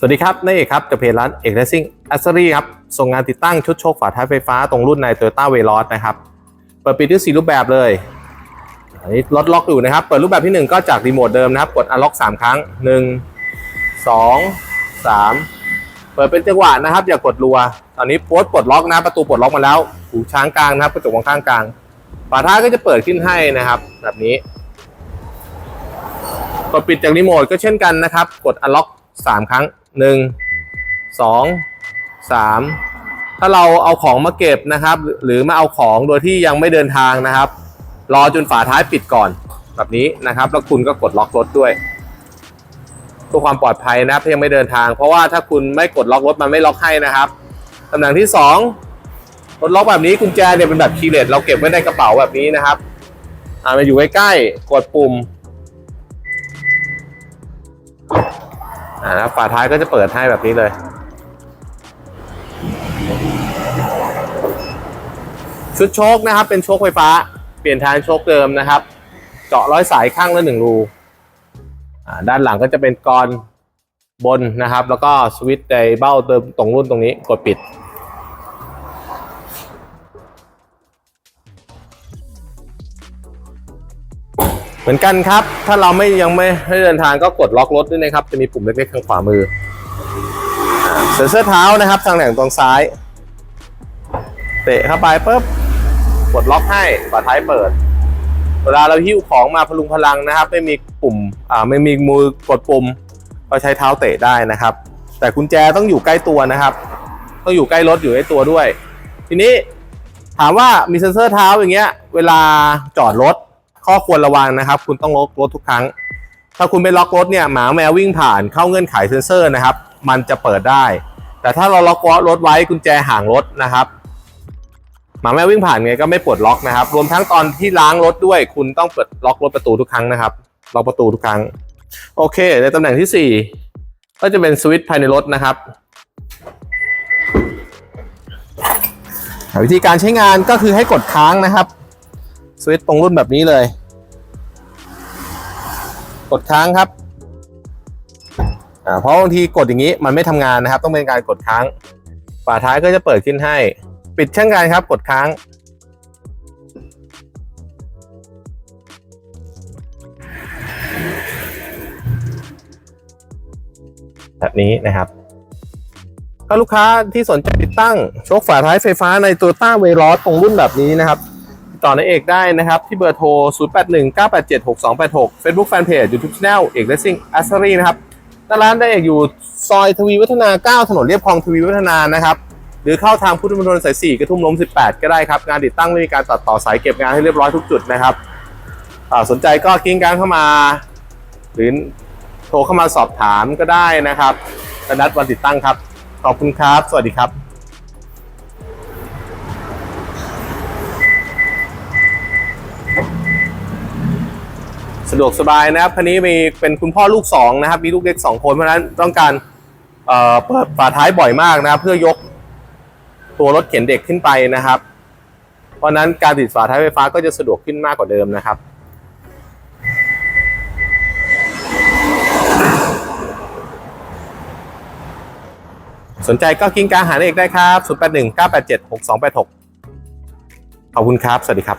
สวัสดีครับนายเอกครับจากเพจร้านเอกเลสซิ่งแอสเซอรี่ครับ ส่งงานติดตั้งชุดโชคฝาท้ายไฟฟ้าตรงรุ่นใน Toyota v e l o s นะครับ เปิดปิดด้วยสีรูปแบบเลยอันนี้รถล็อกอยู่นะครับ เปิดรูปแบบที่ 1 ก็จากรีโมทเดิมนะครับ กดอันล็อก 3 ครั้ง 1 2 3 เปิดเป็นจังหวะนะครับ อย่ากดรัว ตอนนี้โพสต์ปลดล็อกนะ ประตูปลดล็อกมาแล้ว หูช้างกลางนะครับ กระจกมองข้างกลาง ฝาท้ายก็จะเปิดขึ้นให้นะครับ แบบนี้ กดปิดจากรีโมทก็เช่นกันนะครับ กดอันล็อกสามครั้ง หนึ่งสองสามถ้าเราเอาของมาเก็บนะครับ หรือมาเอาของโดยที่ยังไม่เดินทางนะครับ รอจนฝาท้ายปิดก่อนแบบนี้นะครับ แล้วคุณก็กดล็อกรถด้วยเพื่อความปลอดภัยนะครับยังไม่เดินทาง เพราะว่าถ้าคุณไม่กดล็อกรถมันไม่ล็อกให้นะครับตำแหน่งที่สองรถล็อกแบบนี้กุญแจเนี่ยเป็นแบบคีย์เลสเราเก็บไว้ในกระเป๋าแบบนี้นะครับอ่ามาอยู่ใกล้ๆกดปุ่ม อ่าแล้วฝาท้ายก็จะเปิดให้แบบนี้เลย ชุดโชคนะครับ เป็นโชคไฟฟ้า เปลี่ยนทางโชคเดิมนะครับ เจาะร้อยสายข้างละหนึ่งรูอ่าด้านหลังก็จะเป็นกรอนบนนะครับ แล้วก็สวิตช์ไดเบ้าเติมตรงรุ่นตรงนี้กดปิด มือนกันครับ ถ้าเราไม่ยังไม่ให้เดินทางก็กดล็อกรถด้วยนะครับ จะมีปุ่มเล็กๆข้างขวามือเซ็นเซอร์เท้านะครับทางแหล่งตรงซ้าย เตะเข้าไปปุ๊บกดล็อกให้ฝาท้ายเปิด เวลาเราหิ้วของมาพลุงพลังนะครับ ไม่มีปุ่มอ่าไม่มีมือกดปุ่มก็ใช้เท้าเตะได้นะครับ แต่กุญแจต้องอยู่ใกล้ตัวนะครับ ต้องอยู่ใกล้รถอยู่ใกล้ตัวด้วย ทีนี้ถามว่ามีเซ็นเซอร์เท้าอย่างเงี้ย เวลาจอดรถ ข้อควรระวังนะครับ คุณต้องล็อกรถทุกครั้ง ถ้าคุณไม่ล็อกรถเนี่ยหมาแมววิ่งผ่านเข้าเงื่อนไขเซ็นเซอร์นะครับ มันจะเปิดได้ แต่ถ้าเราล็อกรถไว้กุญแจห่างรถนะครับหมาแมววิ่งผ่านไงก็ไม่ปลดล็อกนะครับ รวมทั้งตอนที่ล้างรถด้วย คุณต้องเปิดล็อกรถประตูทุกครั้งนะครับล็อกประตูทุกครั้ง โอเค ในตำแหน่งที่สี่ก็จะเป็นสวิตช์ภายในรถนะครับ วิธีการใช้งานก็คือให้กดค้างนะครับ วิตช์ตรงรุ่นแบบนี้เลย กดค้างครับเพราะบางทีกดอย่างนี้มันไม่ทำงานนะครับ ต้องเป็นการกดค้าง ฝาท้ายก็จะเปิดขึ้นให้ ปิดเช่นกันครับ กดค้าง แบบนี้นะครับ ถ้าลูกค้าที่สนใจติดตั้งโชคฝาท้ายไฟฟ้าในตัวต้าเวลอสตรงรุ่นแบบนี้นะครับ ติดต่อในเอกได้นะครับ ที่เบอร์โทร 0819876286 Facebook Fanpage YouTube Channel เอกเลสซิ่งอัสซอรี่นะครับหน้าร้านได้เอกอยู่ซอยทวีวัฒนา 9 ถนนเรียบคลองทวีวัฒนานะครับ หรือเข้าทางพุทธมณฑลสาย 4 กระทุ่มล้ม 18 ก็ได้ครับ งานติดตั้งไม่มีการตัดต่อสายเก็บงานให้เรียบร้อยทุกจุดนะครับสนใจก็กิ้งกางเข้ามา หรือโทรเข้ามาสอบถามก็ได้นะครับนัดวันติดตั้งครับ ขอบคุณครับ สวัสดีครับ สะดวกสบายนะครับคันนี้มีเป็นคุณพ่อลูกสองนะครับมีลูกเล็กสองคนเพราะฉะนั้นต้องการเเปิดฝาท้ายบ่อยมากนะครับเพื่อยกตัวรถเข็นเด็กขึ้นไปนะครับ เพราะนั้นการติดฝาท้ายไฟฟ้าก็จะสะดวกขึ้นมากกว่าเดิมนะครับสนใจก็กิ้งกางหาเอกได้ครับ 081 987 6286 ขอบคุณครับ สวัสดีครับ